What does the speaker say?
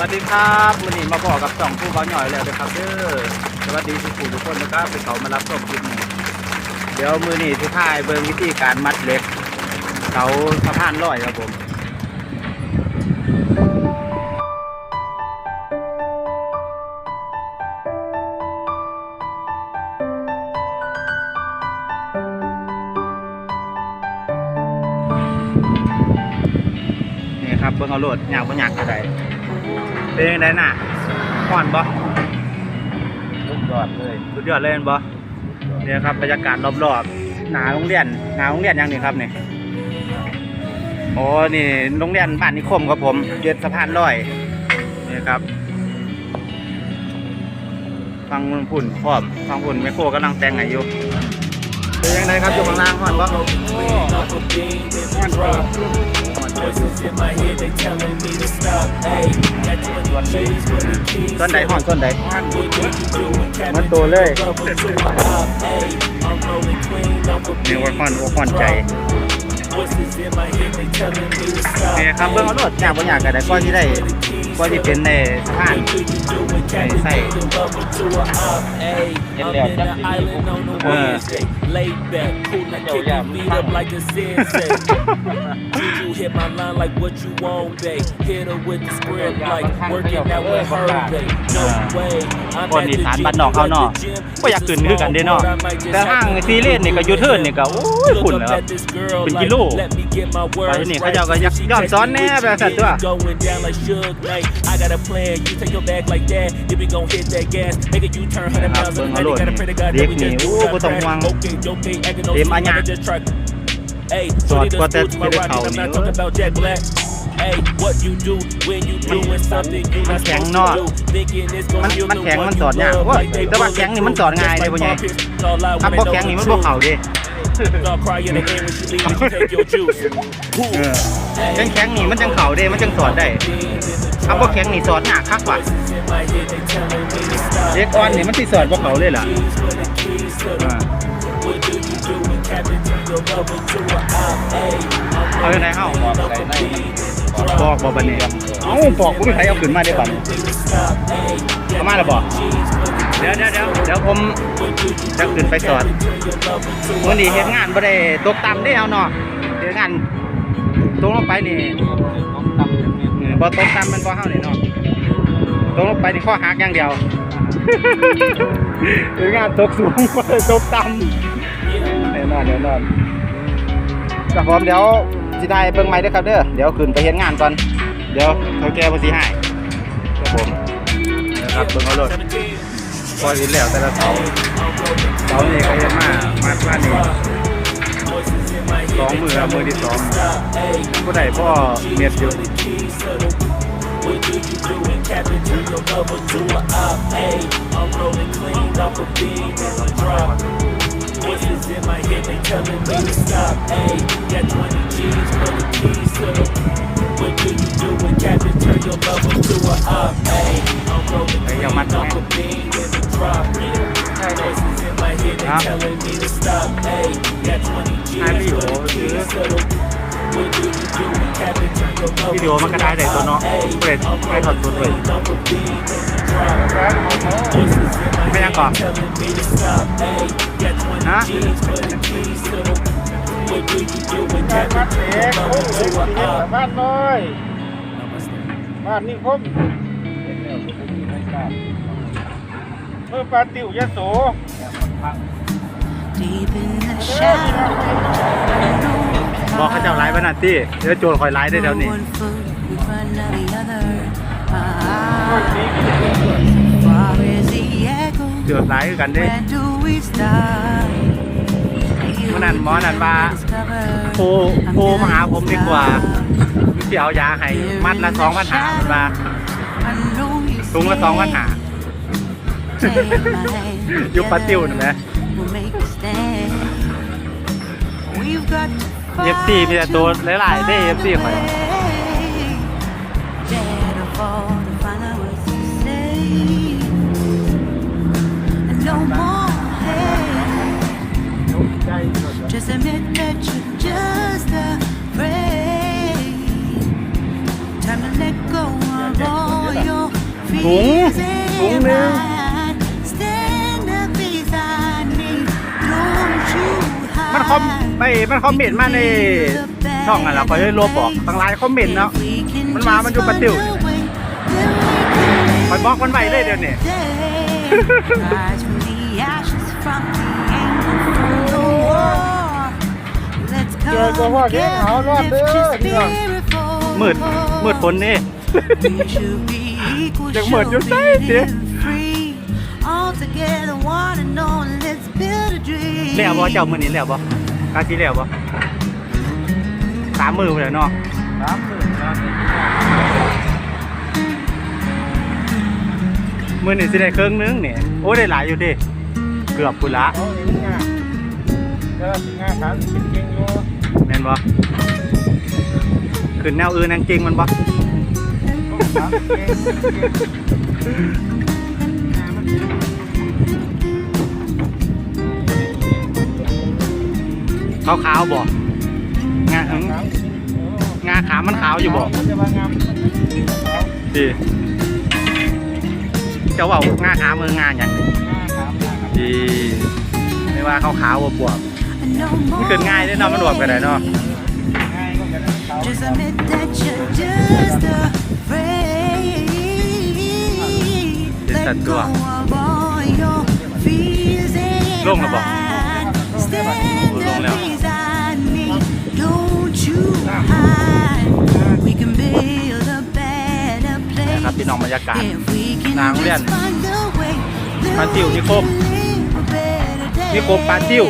วัสดีครับวันนี้มาบอกกับสองผู้บ่าหน่อยแล้วนะครับเด้อสวัสดีทุกผู้ทุกคนนะครับที่เขามารับชมคลิปนี้เดี๋ยวมือนี้ที่ท่ายเบิ่งวิธีการมัดเหล็กเสาสะพานลอยครับผมนี่ครับเบิ่งเอาโหลดยากบ่อยากก็ได้ เป็นยังไงน่ะห่อนบ่ทุกยอดเลยสุดยอดเลยเห็นบ่เนี่ยครับบรรยากาศรอบๆหนาโรงเรียนหนาโรงเรียนยังนี่ครับนี่โอ้นี่โรงเรียนบ้านนิคมครับผมเย็ดสะพานลอยนี่ครับฟังพุ่นพร้อมฟังพุ่นแมคโครกำลังแต่งไงอยู่เป็นยังไงครับอยู่ข้างล่างห่อนบ่ห่อนบ่ Voices in my head, they telling me to stop. Hey, that 20 G's for the keys. ต้นไหนห้องต้นใด What do you do when Captain มันโตเลย Bubble to my top? Hey, I'm rolling clean, I'm a นี่ว่าห่อนว่าห่อนใจ Voices in my head, they telling me to stop. นี่ครับเบิ่งเอาโลดอยากบ่อยากก็ได้ก็ที่ได้ก็ที่เป็นในสะพาน What do you do when Captain say. Bubble Bubble to a op? Hey, Get I'm there, in the Captain island on a Uh. Wednesday. Laid back, cool and Yo, kick yeah, your feet up man. like a sensei. Did you hit my line like what you want, babe? Hit her with the script like working out with her, babe. No way. I'm คน at อี the สาน gym, บ้านนอกเขาเนาะ at the gym. ก็อยากขึ้นคือกันเด้เนาะแต่ห้างซีเรียสนี่ก็ยูเทิร์นนี่ก็โอ้ยฝุ่นนะครับเป็นกิโลไปนี่เขาเจ้าก็ยักย้อนซ้อนแน่แบบสัตว์ตัว Going down like Suge Knight. I got a plan. You take your bag like that. If we gon' hit that gas, make a U-turn, hundred miles an hour. Gotta pray to God that we just do not crash. Okay, okay, acting no เต็มอัน fool, ยะ I just try. Hey, สอด so ก็ they แต่ just do to my ที่ได้ rock, เขา I'm นี่ not talking about Jack Black. Hey, what you do when you doing something you มัน not แข็ง supposed เนาะ to do? Thinking it's มัน gonna heal มัน the แข็ง one มัน you สอดยาก love ว่า like they แต่ว่า will แข็งนี่มันสอดง่ายเลยพ่อใหญ่ All out ถ้า when บ่ they แข็ง know นี่มัน the บ่ truth. เข่าเดิ Start crying in the end when she leave, you take your juice. เออแข็งแข็งๆนี่มันจังเข่าเด้ มันจังสอดได้ถ้าบ่แข็งนี่สอดยากคักว่ะเด็กอ่อนนี่มันสิสอดบ่เข่าเลยล่ะอ่าเอาอยู่ไหนเฮาบอกอะไรใน บอกบ่บัดนี้เอ้าบอกบ่มีใครเอาขึ้นมาได้บัดนี้เอามาแล้วบ่เดี๋ยวเดี๋ยวเดี๋ยวเดี๋ยวผมจะขึ้นไปสอดวันนี้เฮ็ดงานบ่ได้ตกต่ำได้เอาเนาะเฮ็ดงานตกลงไปนี่ต้องทำอย่างนี้เออบ่ตกต่ำมันบ่เฮานี่เนาะตกลงไปนี่ข้อหักอย่างเดียวเฮ็ดงานตกสูงบ่ได้ตกต่ำแน่นอนแน่นอนครับผมเดี๋ยว สิได้เบิ่งใหม่เด้อครับเด้อเดี๋ยวขึ้นไปเฮ็ดงานก่อน เดี๋ยวเขาแก้บ่สิให้ครับผมนะครับเบิ่งเอาโลดพอเห็นแล้วแต่ละเสาเสานี่ก็เฮ็ดมามาบ้านนี่สองมือครับมือที่สองผู้ใดพ่อเมียดอยู่ What do you do when Captain turn your lover to a op? Hey, I'm rolling clean off a beam and a drop. Voices in my head, they telling me to stop. Hey, got 20 G's for the keys to the. What do you do when Captain turn your lover to a op? Hey, I'm rolling Hey, yo, clean man. off a beam and a drop. Voices in my head, they telling me to stop. Hey, got 20 G's for the keys to the. What do you do when Captain turn your lover วิดีโอมันก็ได้แต่ตัวเนาะเปรตไม่ถอดตัวเลยไม่ยังก่อนฮะบ้านน้อยบ้านนี่คมเมื่อปลาติ๋วยะโส Deep in the shadow, บอกเขาจะไลฟ์ยบ้านันตี้เดี๋ยวโจรคอยไลฟ์ได้แล้วนี่เดี๋ยวไลฟ์กันดิมันนั่นหมอนั่นว่าโคโคมาหาผมดีกว่าเสียวยาให้มัดละสองพันหามาถุงละสองพันหายุบปลติ้วนะแม่ เอฟซีมีแต่ตัวหลายๆได้เอฟซีข่อยถุงถุงนึ่งมันคอม ไม่มันคอมเมนต์มาในช่องอะไรเขาเลยลบบอกทั้งไลน์คอมเมนต์เนาะมันมามันอยู่ปะติ๋วนี่คอยบอกมันไว้เลยเดี๋ยวนี้ Rise from the ashes, from the anger, from the war. Let's เจอตัว come พ่อเด็กเอารอดเด้ lift อ your พี่น้อง spirit มืดมืดฝนนี่ We should be equal, ยังมืดอยู่ should ใส่ be เด้ free. All together, one and all, let's build a dream. แล้วบ่เจ้ามือนี้แล้วบ่ กาทีแล้วบ่สามมือเลยเนาะสามสิบสามสิบมือนี่สิได้เครื่องนึงนี่โอ้ได้หลายอยู่ดิเกือบพุนละเอาเองงานแต่ว่าสิงานสามสิบเป็นเก่งอยู่แม่นบ่ขึ้นแนวอื่นนั่งจริงมันบ่ต้อ ขาวขาวๆบ่งาเอิ้งสามสิบเอองาขามันขาวอยู่บ่มันจะว่างามมันจะขาวดิเจ้าเว่างาขาวมืองาหยังงาขาวงาขาวดีไม่ว่าขาวขาวๆบวบ No ๆมันขึ้นง่ายเด้อเนาะมันรวมกันได้เนาะง่ายก็จะได้ขาว Just admit that you're just afraid. Yes, Let that's go good. of all your fears and Lông là bỏ. hide. Stand Lông up leo. beside me. Don't you hide. We can build a better นะครับ place พี่น้องบรรยากาศ if we can นางเรียน just find a way. ปลาจิ๋วนิคม Live a better day. นิคมปลาจิ๋ว